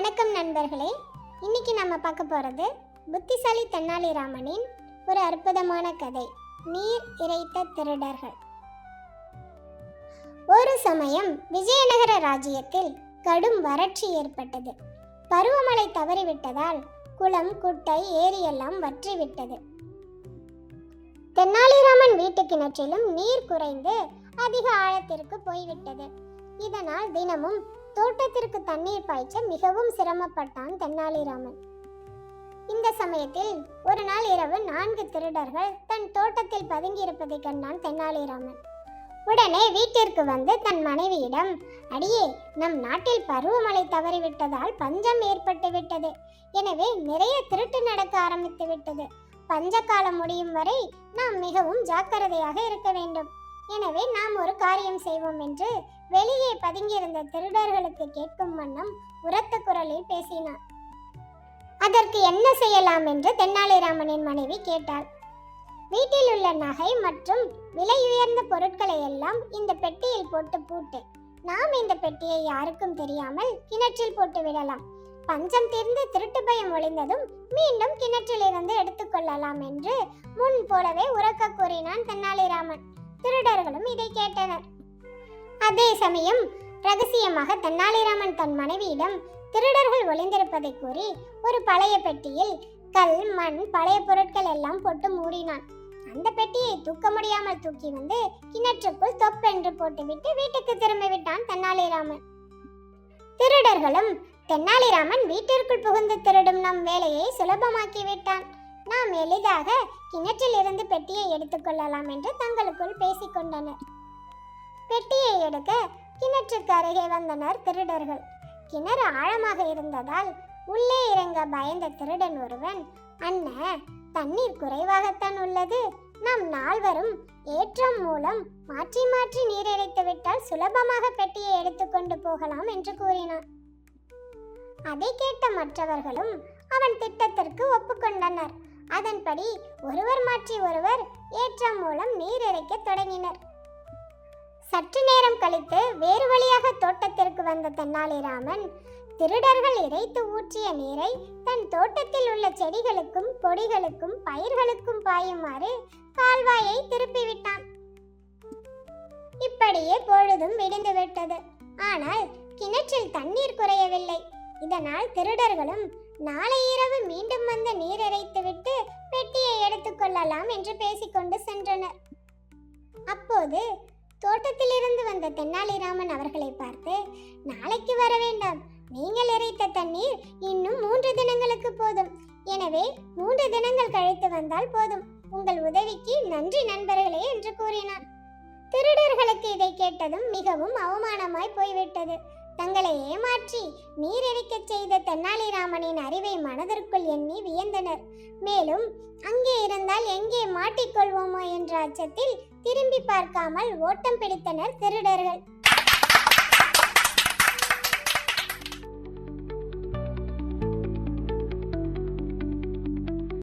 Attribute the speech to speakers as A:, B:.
A: வணக்கம் நண்பர்களே. இன்னைக்கு நம்ம பார்க்க போகிறது புத்திசாலி தென்னாலிராமனின் ஒரு அற்புதமான கதை நீர் இறைத்த திருடர்கள். ஒரு சமயம் விஜயநகர ராஜ்யத்தில் கடும் வறட்சி ஏற்பட்டது. பருவமழை தவறிவிட்டதால் குளம் குட்டை ஏரியெல்லாம் வற்றிவிட்டது. தென்னாலிராமன் வீட்டு கிணற்றிலும் நீர் குறைந்து அதிக ஆழத்திற்கு போய்விட்டது. இதனால் தினமும் தோட்டத்திற்கு தண்ணீர் பாய்ச்ச மிகவும் சிரமப்பட்டான் தென்னாலிராமன். இந்த சமயத்தில் ஒரு நாள் இரவு நான்கு திருடர்கள் தன் தோட்டத்தில் பதுங்கியிருப்பதை கண்டான் தென்னாலிராமன். உடனே வீட்டிற்கு வந்து தன் மனைவியிடம் அடியே நம் நாட்டில் பருவமழை தவறிவிட்டதால் பஞ்சம் ஏற்பட்டு விட்டது. எனவே நிறைய திருட்டு நடக்க ஆரம்பித்து விட்டது. பஞ்ச காலம் முடியும் வரை நாம் மிகவும் ஜாக்கிரதையாக இருக்க வேண்டும். எனவே நாம் ஒரு காரியம் செய்வோம் என்று வெளியே பதுங்கியிருந்த திருடர்களுக்கு கேட்கும் வண்ணம் உரத்த குரலில் பேசினார் அதற்கு என்ன செய்யலாம்? என்று தென்னாலிராமனின் மனைவி கேட்டாள். வீட்டில் உள்ள நகை மற்றும் விலை உயர்ந்த பொருட்களை எல்லாம் இந்த பெட்டியில் போட்டு பூட்டு நாம் இந்த பெட்டியை யாருக்கும் தெரியாமல் கிணற்றில் போட்டு விடலாம். பஞ்சம் தீர்ந்து திருட்டு பயம் ஒளிந்ததும் மீண்டும் கிணற்றில் இருந்து எடுத்துக்கொள்ளலாம் என்று முன் போலவே உறக்க கூறினான் தென்னாலிராமன். திருடர்களும் இதை கேட்டனர். அதே சமயம் ரகசியமாக தென்னாலிராமன் தன் மனைவியிடம் திருடர்கள் ஒளிந்திருப்பதை கூறி ஒரு பழைய பெட்டியில் கல் மண் பழைய பொருட்கள் எல்லாம் போட்டு மூடினான். அந்த பெட்டியை தூக்க முடியாமல் தூக்கி வந்து கிணற்றுக்குள் தொப்பென்று போட்டுவிட்டு வீட்டுக்கு திரும்பி விட்டான் தென்னாலிராமன். திருடர்களும் தென்னாலிராமன் வீட்டிற்குள் புகுந்து திருடும் நம் வேலையை சுலபமாக்கி விட்டான். நாம் எளிதாக கிணற்றில் இருந்து பெட்டியை எடுத்துக்கொள்ளலாம் என்று தங்களுக்குள் பேசிக்கொண்டனர் பெட்டியை எடுக்க கிணற்றுக்கு அருகே வந்தனர் திருடர்கள். கிணறு ஆழமாக இருந்ததால் உள்ளே இறங்க பயந்த திருடன் ஒருவன் அண்ண தண்ணீர் குறைவாகத்தான் உள்ளது. நாம் நால்வரும் ஏற்றம் மூலம் மாற்றி மாற்றி நீர் இறைத்து விட்டால் சுலபமாக பெட்டியை எடுத்துக்கொண்டு போகலாம் என்று கூறினான். அதை கேட்ட மற்றவர்களும் அவன் திட்டத்திற்கு ஒப்புக்கொண்டனர் அதன்படி ஒருவர் மாற்றி ஒருவர் ஏற்றம் மூலம் நீர் இறைக்க தொடங்கினர். சற்று நேரம் கழித்து வேறு வழியாக தோட்டத்திற்கு வந்த தென்னாலிராமன் திருடர்கள் இறைத்து ஊற்றிய நீரை தன் தோட்டத்தில் உள்ள செடிகளுக்கும் கொடிகளுக்கும் பயிர்களுக்கும் பாயுமாறு கால்வாயை திருப்பிவிட்டான். இப்படியே பொழுதும் விடிந்துவிட்டது. ஆனால் கிணற்றில் தண்ணீர் குறையவில்லை. இதனால் திருடர்களும் நாளை இரவு மீண்டும் வந்த நீர் இறைத்துவிட்டு பெட்டியை எடுத்துக்கொள்ளலாம் என்று பேசிக்கொண்டு சென்றனர். அப்போது தோட்டத்திலிருந்து வந்த தென்னாலிராமன் அவர்களை பார்த்து நாளைக்கு வர வேண்டாம். நீங்கள் இறைத்த தண்ணீர் இன்னும் மூன்று தினங்களுக்கு போதும். எனவே மூன்று தினங்கள் கழித்து வந்தால் போதும். உங்கள் உதவிக்கு நன்றி நண்பர்களே என்று கூறினான் திருடர்களுக்கு இதை கேட்டதும் மிகவும் அவமானமாய் போய்விட்டது. தங்களை ஏமாற்றி நீர் செய்த தென்னாலிராமனின் அறிவை மனதிற்குள் எண்ணி வியந்தனர். மேலும் அங்கே இருந்தால் எங்கே மாட்டிக்கொள்வோமோ என்ற அச்சத்தில் திரும்பி பார்க்காமல் ஓட்டம் பிடித்தனர் திருடர்கள்.